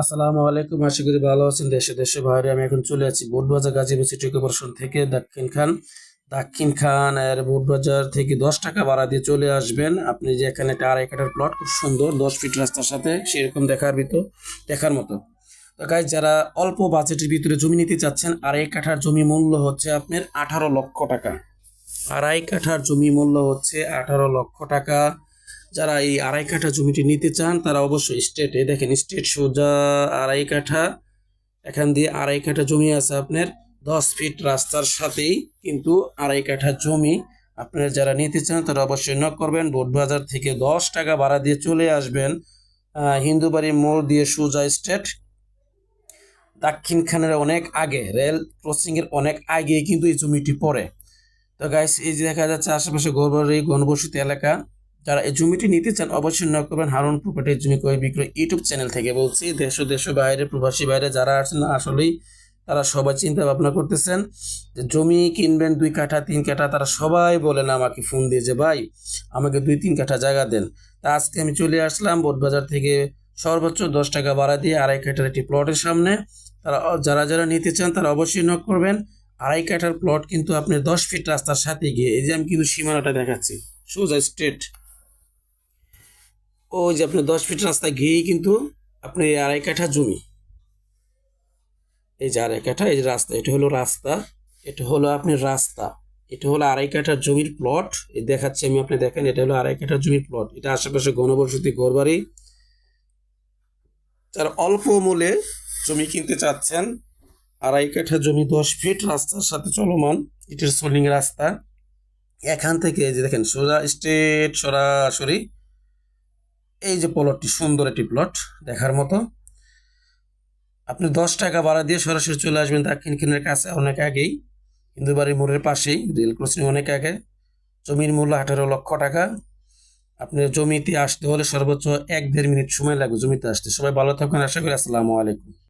আসসালামু আলাইকুম, আশা করি ভালো আছেন দেশে দেশে বাইরে। আমি এখন চলে আছি বোটবাজার গাজীপুর সিটি কর্পোরেশন থেকে দাক্ষিণ খান। দাক্ষিণ খান এর বোটবাজার থেকে দশ টাকা ভাড়া দিয়ে চলে আসবেন। আপনি যে এখানে একটা আড়াই কাঠার প্লট খুব সুন্দর, দশ ফিট রাস্তার সাথে সেরকম দেখার ভিতর, দেখার মতো। তো গাইজ যারা অল্প বাজেটের ভিতরে জমি নিতে চাচ্ছেন, আড়াই কাঠার জমি মূল্য হচ্ছে আপনার আঠারো লক্ষ টাকা। আড়াই কাঠার জমি মূল্য হচ্ছে আঠারো লক্ষ টাকা। যারা এই আড়াই কাঠা জমিটি নিতে চান, তারা অবশ্যই স্টেটে দেখেন স্টেট সোজা আড়াই কাঠা, এখান দিয়ে আড়াই কাঠা জমি আছে আপনার। দশ ফিট রাস্তার সাথেই কিন্তু আড়াই কাঠা জমি আপনারা যারা নিতে চান, তারা অবশ্যই নক করবেন। বোট বাজার থেকে দশ টাকা ভাড়া দিয়ে চলে আসবেন হিন্দুবাড়ি মোড় দিয়ে সোজা স্টেট দাক্ষিণ খানের অনেক আগে রেল ক্রসিং এর অনেক আগে কিন্তু এই জমিটি পড়ে। তো গাইস এই যে দেখা যাচ্ছে আশেপাশে গড়বাড়ি গণবসতি এলাকা যারা এই জমিটি নিতে চান, অবশ্যই নক করবেন হারুন প্রপার্টির জমি ক্রয় বিক্রয় ইউটিউব চ্যানেল থেকে। বলছি, দেশ ও দেশ বাইরে, প্রবাসী বাইরে যারা আছেন আসলেই তারা সবাই চিন্তা ভাবনা করতেছেন যে জমি কিনবেন দুই কাঠা, তিন কাঠা, তারা সবাই বলেন আমাকে ফোন দিয়ে যে, ভাই, আমাকে দুই তিন কাঠা জায়গা দেন। তা আজকে আমি চলে আসলাম বোটবাজার থেকে সর্বোচ্চ দশ টাকা ভাড়া দিয়ে আড়াই কাঠার একটি প্লটের সামনে। তারা যারা যারা নিতে চান, তারা অবশ্যই নক করবেন। আড়াই কাঠার প্লট কিন্তু আপনি দশ ফিট রাস্তার সাথে গিয়ে, এই যে আমি কিন্তু সীমানাটা দেখাচ্ছি, সোজা স্ট্রেট ওই যে আপনি দশ ফিট রাস্তা গিয়েই কিন্তু আপনি আড়াই কাঠা জমি। এই যে আড়াই কাঠা, এই যে রাস্তা, এটা হলো রাস্তা, এটা হলো আপনার রাস্তা, এটা হলো আড়াই কাঠার জমির প্লট এই দেখাচ্ছি আমি, আপনি দেখেন, এটা হলো আড়াই কাঠার জমির প্লট এটা আশেপাশে গণবসতি, ঘরবাড়ি। যারা অল্প মূল্যে জমি কিনতে চাচ্ছেন, আড়াই কাঠা জমি, দশ ফিট রাস্তার সাথে চলমান ইটের সোলিং রাস্তা। এখান থেকে যে দেখেন, সোজা স্ট্রেট সরাসরি এই যে প্লটটি সুন্দর একটি প্লট দেখার মতো। আপনি দশ টাকা ভাড়া দিয়ে সরাসরি চলে আসবেন দাক্ষিণ কিনের কাছে অনেক আগেই। হিন্দুবাড়ি মোড়ের পাশেই, রেল ক্রসিং অনেক আগে। জমির মূল্য আঠারো লক্ষ টাকা। আপনি জমিতে আসতে হলে সর্বোচ্চ এক দেড় মিনিট সময় লাগবে জমিতে আসতে। সবাই ভালো থাকবেন আশা করি। আসসালামু আলাইকুম।